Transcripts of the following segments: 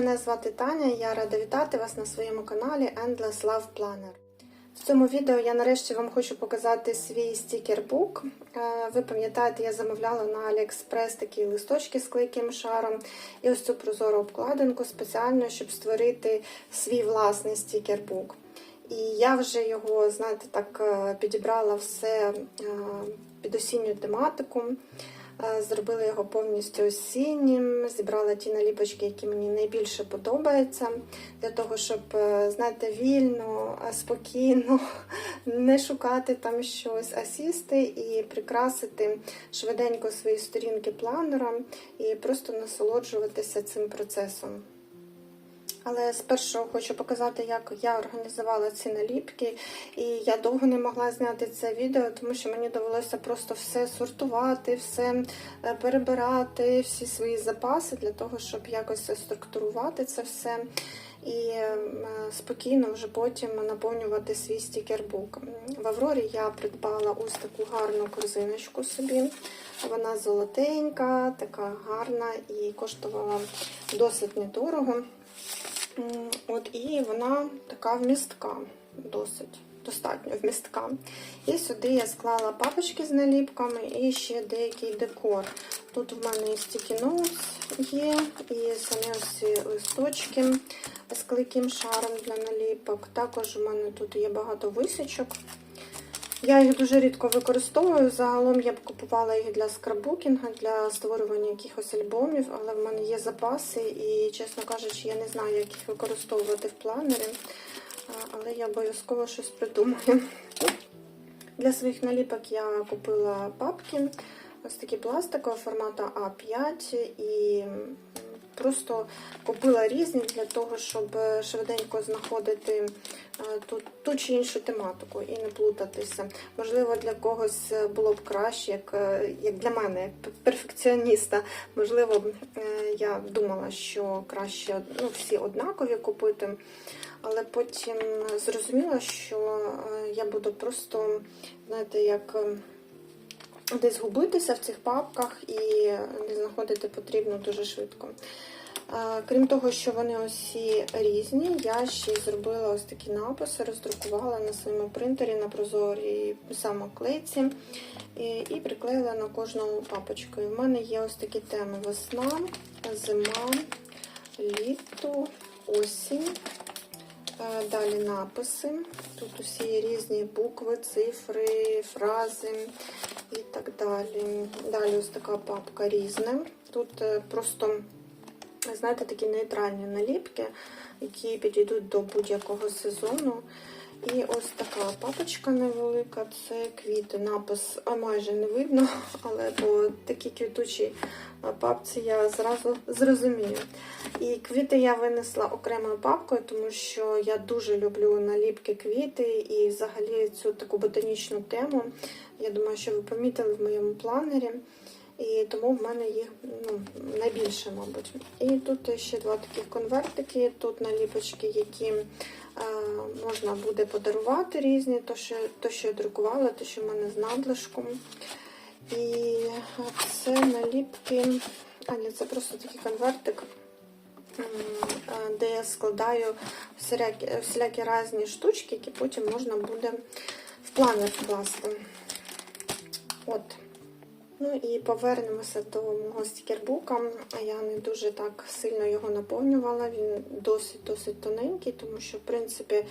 мене звати Таня, я рада вітати вас на своєму каналі Endless Love Planner. В цьому відео я нарешті вам хочу показати свій стікербук. Е, Ви пам'ятаєте, я замовляла на AliExpress такі листочки з клейким шаром і ось цю прозору обкладинку спеціально, щоб створити свій власний стікербук. І я вже його, знаєте, так е, підібрала все е, під осінню тематику. Е, Зробила його повністю осіннім, зібрала ті наліпочки, які мені найбільше подобаються, для того, щоб, е, знаєте, вільно, е, спокійно не шукати там щось, а сісти і прикрасити швиденько свої сторінки планером і просто насолоджуватися цим процесом. Але спершу хочу показати, як я організувала ці наліпки. І я довго не могла зняти це відео, тому що мені довелося просто все сортувати, все е, перебирати, всі свої запаси для того, щоб якось структурувати це все. І е, спокійно вже потім наповнювати свій стікербук. В Аврорі я придбала ось таку гарну корзиночку собі. Вона золотенька, така гарна і коштувала досить недорого. От І вона така вмістка, досить достатньо вмістка. І сюди я склала папочки з наліпками і ще деякий декор. Тут в мене і notes є, і самі ці листочки з клейким шаром для наліпок. Також у мене тут є багато висічок. Я їх дуже рідко використовую. Загалом я б купувала їх для скраббукінга, для створювання якихось альбомів, але в мене є запаси і, чесно кажучи, я не знаю, як їх використовувати в планері. Але я обов'язково щось придумаю. Для своїх наліпок я купила папки, ось такі пластикові формату А5 і просто купила різні для того, щоб швиденько знаходити ту, ту чи іншу тематику і не плутатися. Можливо, для когось було б краще, як як для мене, перфекціоніста. Можливо, я думала, що краще ну, всі однакові купити. Але потім зрозуміла, що я буду просто, знаєте, як десь губитися в цих папках і не знаходити потрібно дуже швидко. Крім того, що вони усі різні, я ще зробила ось такі написи, роздрукувала на своєму принтері на прозорій самоклейці і, приклеїла на кожну папочку. І в мене є ось такі теми: весна, зима, літо, осінь. Далі написи. Тут усі різні букви, цифри, фрази і так далі. Далі ось така папка різне. Тут просто, знаєте, такі нейтральні наліпки, які підійдуть до будь-якого сезону. І ось така папочка невелика, це квіти. Напис а майже не видно, але по такій квітучій папці я зразу зрозумію. І квіти я винесла окремою папкою, тому що я дуже люблю наліпки квіти і взагалі цю таку ботанічну тему. Я думаю, що ви помітили в моєму планері. І тому в мене їх ну, найбільше, мабуть. І тут ще два такі конвертики, тут наліпочки, які е, можна буде подарувати різні, то що, то, що я друкувала, то, що в мене з надлишком. І це наліпки, а ні, це просто такий конвертик, де я складаю всілякі, всілякі різні штучки, які потім можна буде в планер вкласти. От. Ну і повернемося до мого стікербука. Я не дуже так сильно його наповнювала. Він досить-досить тоненький, тому що, в принципі,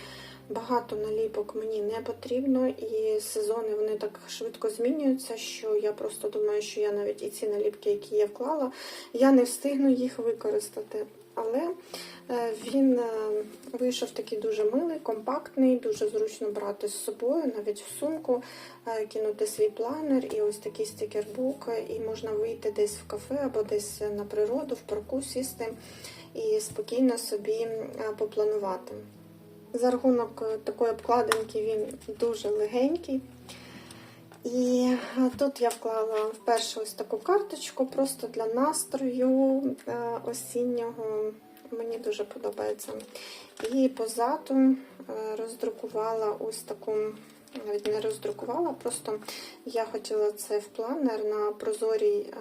багато наліпок мені не потрібно, і сезони вони так швидко змінюються, що я просто думаю, що я навіть і ці наліпки, які я вклала, я не встигну їх використати. Але він вийшов такий дуже милий, компактний, дуже зручно брати з собою, навіть в сумку, кинути свій планер і ось такий стікербук, і можна вийти десь в кафе або десь на природу, в парку сісти і спокійно собі попланувати. За рахунок такої обкладинки він дуже легенький. І тут я вклала вперше ось таку карточку просто для настрою осіннього. Мені дуже подобається. І позаду роздрукувала ось таку, навіть не роздрукувала, просто я хотіла це в планер на прозорій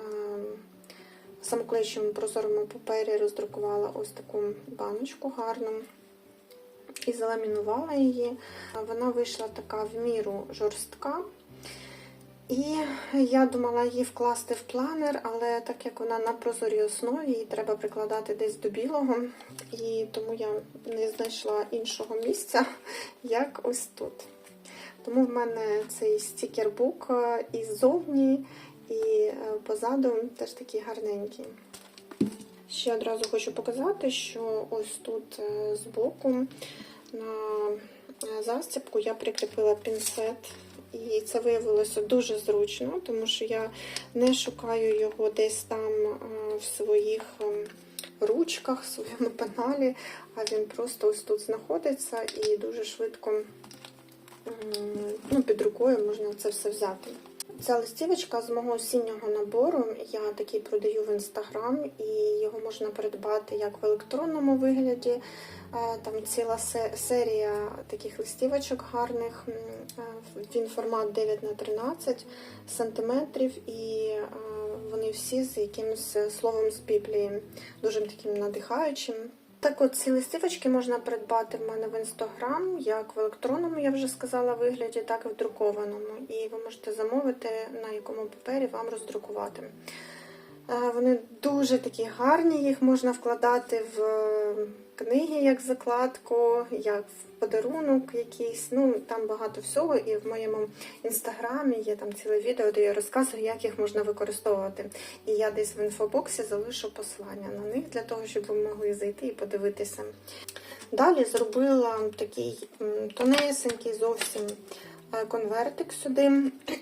самоклеючому прозорому папері роздрукувала ось таку баночку гарну і заламінувала її. Вона вийшла така в міру жорстка. І я думала її вкласти в планер, але так як вона на прозорій основі, її треба прикладати десь до білого, і тому я не знайшла іншого місця, як ось тут. Тому в мене цей стікербук е, і ззовні, і е, позаду теж такий гарненький. Ще одразу хочу показати, що ось тут е, збоку на застібку я прикріпила пінцет. І це виявилося дуже зручно, тому що я не шукаю його десь там е, в своїх ем, ручках, в своєму пеналі, а він просто ось тут знаходиться і дуже швидко ну, під рукою можна це все взяти. Ця листівочка з мого осіннього набору. Я такий продаю в інстаграм, і його можна придбати як в електронному вигляді. Е, Там ціла серія таких листівочок гарних. Е, Він формат 9 на 13 сантиметрів, і е, вони всі з якимось словом з Біблії, дуже таким надихаючим. Так от ці листівочки можна придбати в мене в інстаграм, як в електронному, я вже сказала, вигляді, так і в друкованому. І ви можете замовити, на якому папері вам роздрукувати. Е, Вони дуже такі гарні, їх можна вкладати в книги як закладку, як подарунок якийсь. Ну, там багато всього. І в моєму інстаграмі є там ціле відео, де я розказую, як їх можна використовувати. І я десь в інфобоксі залишу посилання на них для того, щоб ви могли зайти і подивитися. Далі зробила такий тонесенький зовсім конвертик сюди.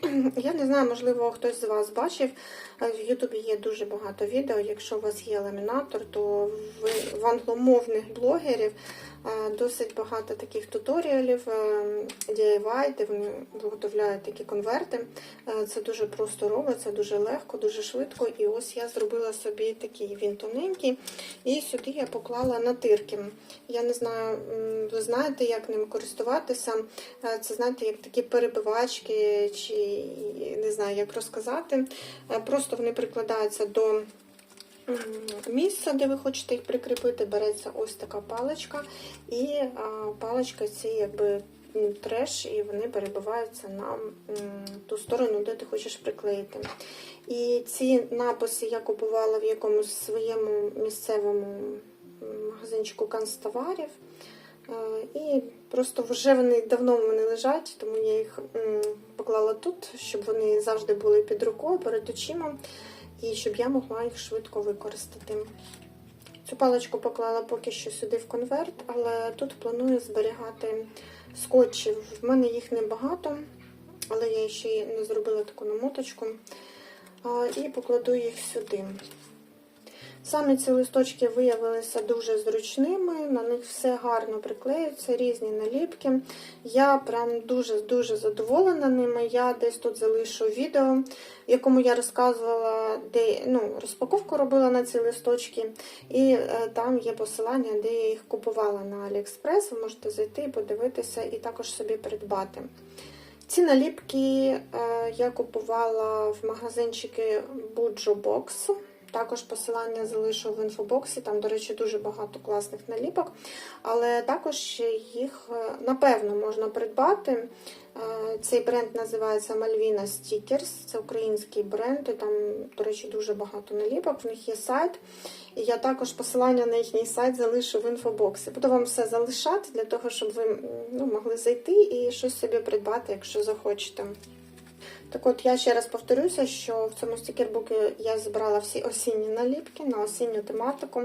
Я не знаю, можливо, хтось з вас бачив. е, В Ютубі є дуже багато відео. Якщо у вас є ламінатор, то в, в англомовних блогерів е, досить багато таких туторіалів е, DIY, де вони виготовляють такі конверти. Е, Це дуже просто робиться, дуже легко, дуже швидко. І ось я зробила собі такий він тоненький. І сюди я поклала натирки. Я не знаю, ви знаєте, як ним користуватися. Е, Це, знаєте, як такі перебивачки, чи не знаю, як розказати. Е, Просто вони прикладаються до м, місця, де ви хочете їх прикріпити. Береться ось така паличка, і паличка ці якби треш, і вони перебиваються на ту сторону, де ти хочеш приклеїти. І ці написи я купувала в якомусь своєму місцевому магазинчику канцтоварів. Е, І просто вже вони давно в мене лежать, тому я їх поклала тут, щоб вони завжди були під рукою, перед очима, і щоб я могла їх швидко використати. Цю паличку поклала поки що сюди в конверт, але тут планую зберігати скотчі. В мене їх небагато, але я ще не зробила таку намоточку. І покладу їх сюди. Самі ці листочки виявилися дуже зручними, на них все гарно приклеюється, різні наліпки. Я прям дуже-дуже задоволена ними. Я десь тут залишу відео, в якому я розказувала, де ну, розпаковку робила на ці листочки, і е, там є посилання, де я їх купувала на AliExpress. Ви можете зайти подивитися, і також собі придбати. Ці наліпки е, я купувала в магазинчики Bujo Box. Також посилання залишу в інфобоксі. Там, до речі, дуже багато класних наліпок. Але також їх, е, напевно, можна придбати. Е, Цей бренд називається Malvina Stickers. Це український бренд. І там, до речі, дуже багато наліпок. В них є сайт. І я також посилання на їхній сайт залишу в інфобоксі. Буду вам все залишати для того, щоб ви ну, могли зайти і щось собі придбати, якщо захочете. Так от я ще раз повторюся, що в цьому стікербуку я збирала всі осінні наліпки на осінню тематику.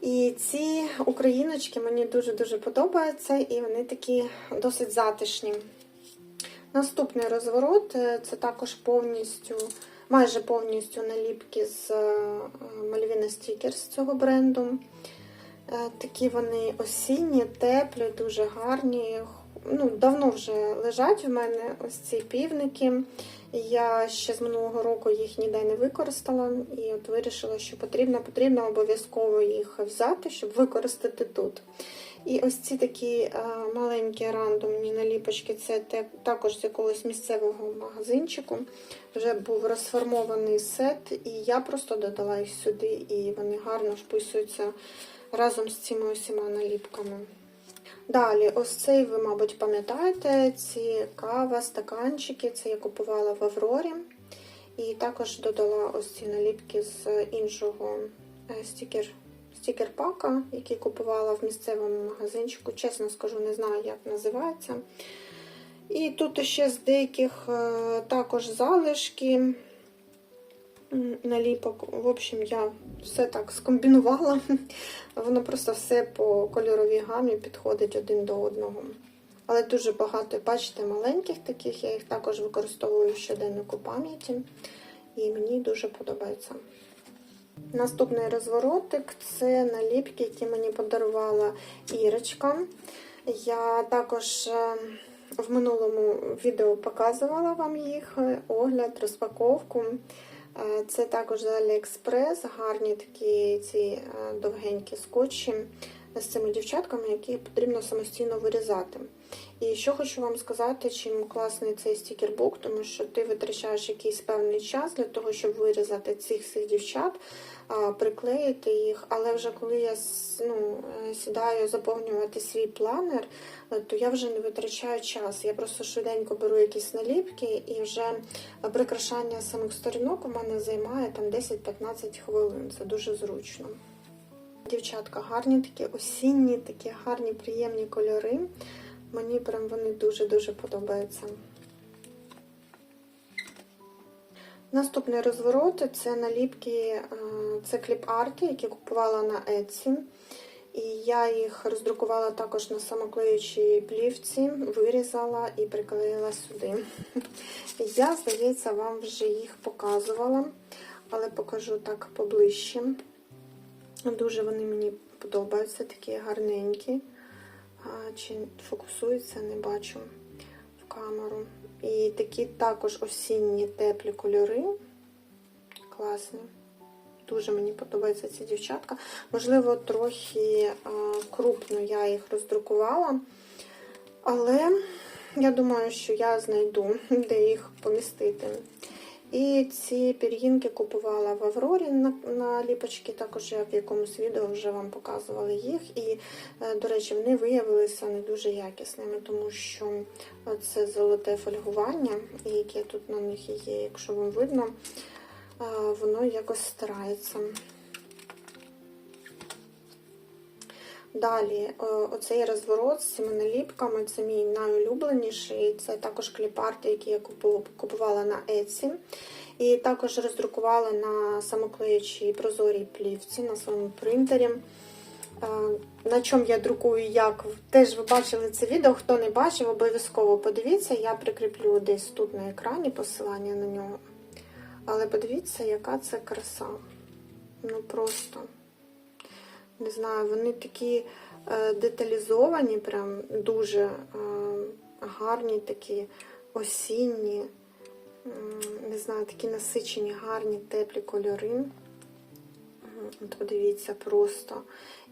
І ці україночки мені дуже-дуже подобаються, і вони такі досить затишні. Наступний розворот це також повністю, майже повністю наліпки з е, Malvina Stickers цього бренду. Е, Такі вони осінні, теплі, дуже гарні. Ну, Давно вже лежать в мене ось ці півники. Я ще з минулого року їх ніде не використала, і от вирішила, що потрібно, потрібно обов'язково їх взяти, щоб використати тут. І ось ці такі е, маленькі рандомні наліпочки, це також з якогось місцевого магазинчику. Вже був розформований сет, і я просто додала їх сюди, і вони гарно вписуються разом з цими усіма наліпками. Далі, ось цей, ви, мабуть, пам'ятаєте, ці кава, стаканчики, це я купувала в Аврорі. І також додала ось ці наліпки з іншого е, стікер, стікер-пака, який купувала в місцевому магазинчику. Чесно скажу, не знаю, як називається. І тут ще з деяких е, також залишки наліпок. В общем, я все так скомбінувала. Воно просто все по кольоровій гамі підходить один до одного. Але дуже багато, бачите, маленьких таких, я їх також використовую в щоденнику пам'яті. І мені дуже подобається. Наступний розворотик це наліпки, які мені подарувала Ірочка. Я також е, в минулому відео показувала вам їх огляд, розпаковку. Е, Це також з Aliexpress, гарні такі ці е, довгенькі скотчі з цими дівчатками, які потрібно самостійно вирізати. І що хочу вам сказати, чим класний цей стікербук, тому що ти витрачаєш якийсь певний час для того, щоб вирізати цих всіх дівчат, приклеїти їх. Але вже коли я ну, сідаю заповнювати свій планер, е, то я вже не витрачаю час. Я просто швиденько беру якісь наліпки і вже прикрашання самих сторінок у мене займає там 10-15 хвилин. Це дуже зручно. Дівчатка, гарні такі осінні, такі гарні, приємні кольори. Мені прям вони дуже-дуже подобаються. Наступний розворот це наліпки, е, це кліп-арти, які купувала на Etsy. І я їх роздрукувала також на самоклеючій плівці, вирізала і приклеїла сюди. Я, здається, вам вже їх показувала, але покажу так поближче. Дуже вони мені подобаються, такі гарненькі. Чи фокусується, не бачу в камеру. І такі також осінні теплі кольори. Класні. Дуже мені подобається ця дівчатка. Можливо, трохи а, крупно я їх роздрукувала. Але я думаю, що я знайду, де їх помістити. І ці пір'їнки купувала в Аврорі на, на ліпочки, також я в якомусь відео вже вам показувала їх. І, е, до речі, вони виявилися не дуже якісними, тому що це золоте фольгування, яке тут на них є, якщо вам видно, е, воно якось стирається. Далі, е, оцей розворот з цими наліпками це мій найулюбленіший. Це також кліпарти, які я купувала на Etsy. І також роздрукувала на самоклеючій прозорій плівці на своєму принтері. Е, На чому я друкую, як теж ви бачили це відео. Хто не бачив, обов'язково подивіться. Я прикріплю десь тут на екрані посилання на нього. Але подивіться, яка це краса. Ну просто не знаю, вони такі е, деталізовані, прям дуже е, гарні, такі осінні, не знаю, такі насичені, гарні, теплі кольори. От подивіться просто.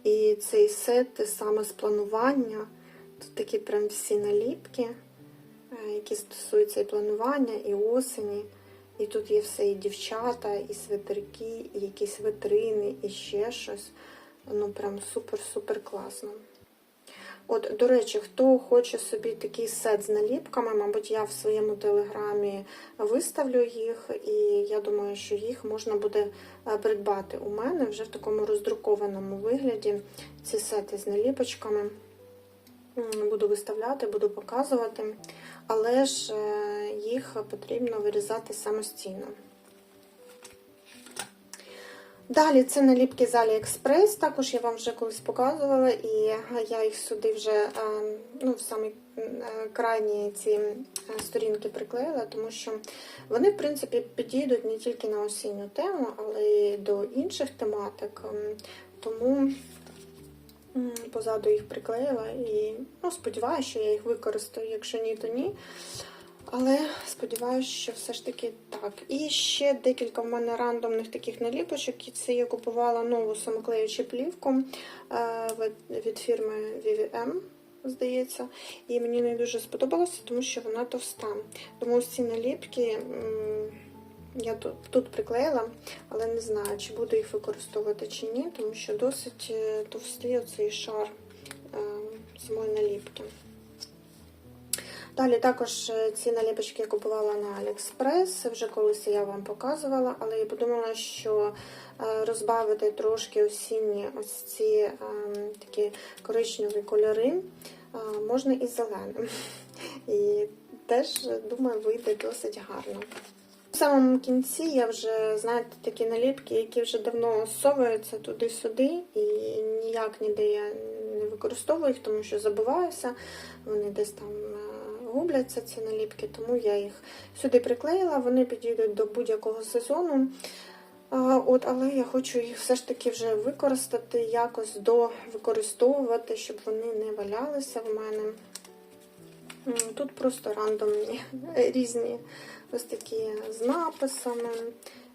І цей сет те саме з планування. Тут такі прям всі наліпки, е, які стосуються і планування, і осені. І тут є все і дівчата, і свитерки, і якісь витрини, і ще щось. Ну, прям супер-супер класно. От, до речі, хто хоче собі такий сет з наліпками, мабуть, я в своєму телеграмі виставлю їх, і я думаю, що їх можна буде е, придбати у мене вже в такому роздрукованому вигляді. Ці сети з наліпочками. Буду виставляти, буду показувати, але ж е, їх потрібно вирізати самостійно. Далі це наліпки з AliExpress, також я вам вже колись показувала, і я їх сюди вже е, ну, в самі е, крайні ці е, сторінки приклеїла, тому що вони, в принципі, підійдуть не тільки на осінню тему, але й до інших тематик. Ем, Тому позаду їх приклеїла і ну, сподіваюся, що я їх використаю. Якщо ні, то ні. Але сподіваюся, що все ж таки так. І ще декілька в мене рандомних таких наліпочок. І це я купувала нову самоклеючу плівку е, від- фірми VVM, здається. І мені не дуже сподобалося, тому що вона товста. Тому ось ці наліпки я тут, тут приклеїла, але не знаю, чи буду їх використовувати чи ні, тому що досить е, товстий оцей шар е, самої наліпки. Далі також е, ці наліпочки я купувала на Аліекспрес, вже колись я вам показувала, але я подумала, що е, розбавити трошки осінні ось ці е, такі коричневі кольори е, можна і зеленим. І теж, думаю, вийде досить гарно. В самому кінці я вже, знаєте, такі наліпки, які вже давно совуються туди-сюди, і ніяк ніде я не використовую їх, тому що забуваюся, вони десь там губляться, ці наліпки, тому я їх сюди приклеїла, вони підійдуть до будь-якого сезону. От, але я хочу їх все ж таки вже використати, якось довикористовувати, щоб вони не валялися в мене. Тут просто рандомні різні ось такі з написами,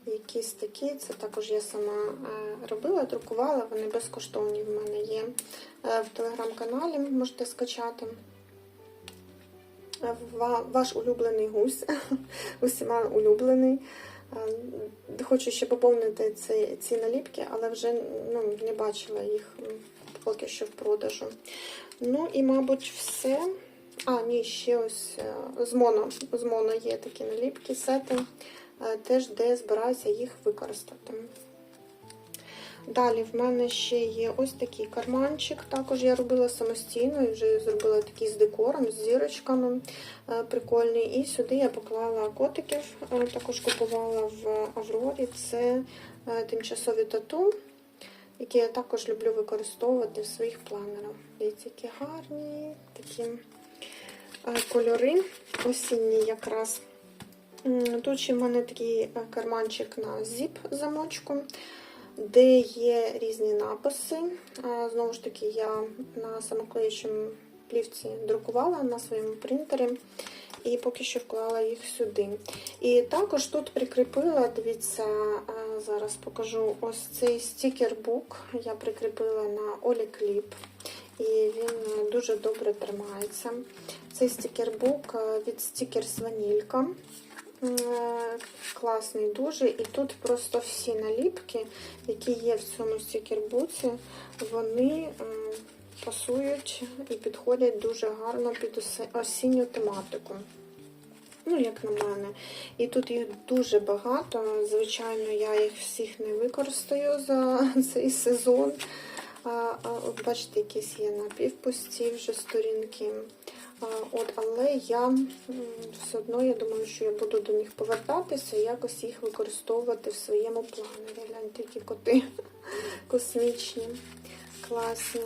якісь такі. Це також я сама е, робила, друкувала, вони безкоштовні в мене є Е, в телеграм-каналі, можете скачати. Е, ва- Ваш улюблений гусь, усіма улюблений. Е, Хочу ще поповнити ці, ці наліпки, але вже ну, не бачила їх поки що в продажу. Ну і, мабуть, все. А, ні, ще ось е, з моно. З моно є такі наліпки, сети, теж де збираюся їх використати. Далі в мене ще є ось такий карманчик. Також я робила самостійно і вже зробила такий з декором, з зірочками е, прикольний. І сюди я поклала котиків, е, також купувала в Аврорі. Це е, тимчасові тату, які я також люблю використовувати в своїх планерах. Дивіться, які гарні такі кольори осінні якраз. Тут ще в мене такий карманчик на зіп-замочку, де є різні написи. Знову ж таки, я на самоклеючому плівці друкувала на своєму принтері і поки що вклала їх сюди. І також тут прикріпила, дивіться, зараз покажу ось цей стікербук. Я прикріпила на Олікліп. І він дуже добре тримається. Цей стікербук від Stickers Ванілька. Е, Класний дуже. І тут просто всі наліпки, які є в цьому стікербуці, вони пасують і підходять дуже гарно під осінню тематику. Ну, як на мене. І тут їх дуже багато. Звичайно, я їх всіх не використаю за цей сезон. А, а, от бачите, якісь є напівпусті вже сторінки. А, от, але я все одно я думаю, що я буду до них повертатися і якось їх використовувати в своєму планері. Гляньте, які коти космічні, класні.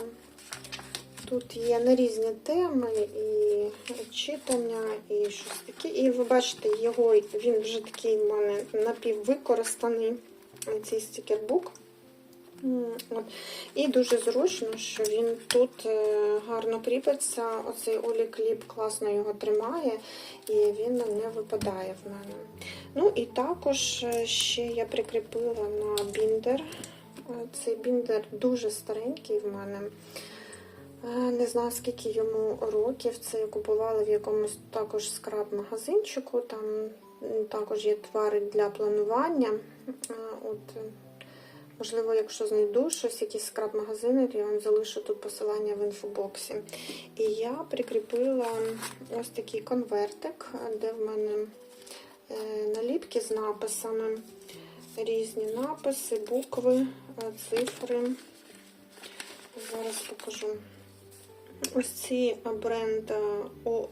Тут є на різні теми і читання, і щось таке. І ви бачите, його він вже такий в мене напіввикористаний, цей стікербук. От. І дуже зручно, що він тут е, гарно кріпиться. Оцей олікліп класно його тримає, і він не випадає в мене. Ну і також е, ще я прикріпила на біндер. Е, Цей біндер дуже старенький в мене. Не знаю, скільки йому років. Це я купувала в якомусь також скраб-магазинчику. Там також є твари для планування. От, можливо, якщо знайду щось, якісь скраб-магазини, то я вам залишу тут посилання в інфобоксі. І я прикріпила ось такий конвертик, де в мене е, наліпки з написами. Різні написи, букви, е, цифри. Зараз покажу. Ось ці бренд е,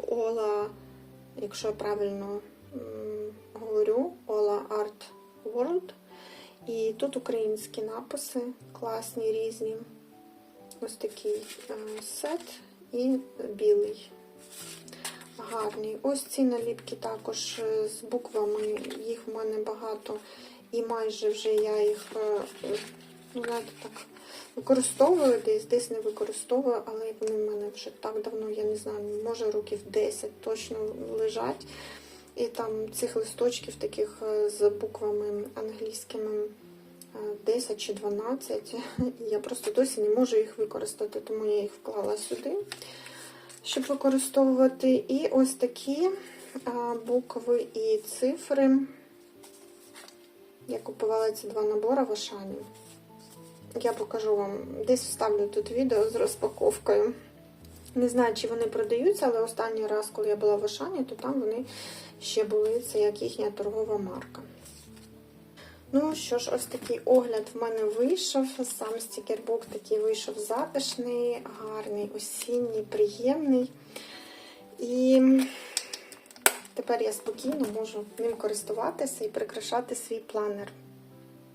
Ола, якщо я правильно говорю, Ола Art World. І тут українські написи, класні, різні. Ось такий е, сет і білий. Гарний. Ось ці наліпки також е, з буквами, їх в мене багато. І майже вже я їх, е, ну, знаєте, так, використовую десь, десь не використовую, але вони в мене вже так давно, я не знаю, може років 10 точно лежать. І там цих листочків таких е, з буквами англійськими е, 10 чи 12. Я просто досі не можу їх використати, тому я їх вклала сюди, щоб використовувати. І ось такі е, букви і цифри. Я купувала ці два набори в Ашані. Я покажу вам, десь вставлю тут відео з розпаковкою. Не знаю, чи вони продаються, але останній раз, коли я була в Ашані, то там вони ще були, це як їхня торгова марка. Ну що ж, ось такий огляд в мене вийшов. Сам стікербук такий вийшов затишний, гарний, осінній, приємний. І тепер я спокійно можу ним користуватися і прикрашати свій планер.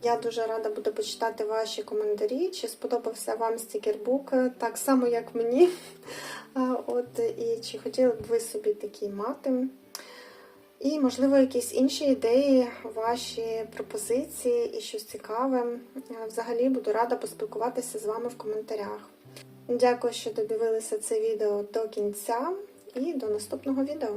Я дуже рада буду почитати ваші коментарі, чи сподобався вам стікербук, так само, як мені. От, і чи хотіли б ви собі такий мати. І, можливо, якісь інші ідеї, ваші пропозиції і щось цікаве. Взагалі буду рада поспілкуватися з вами в коментарях. Дякую, що додивилися це відео до кінця, і до наступного відео.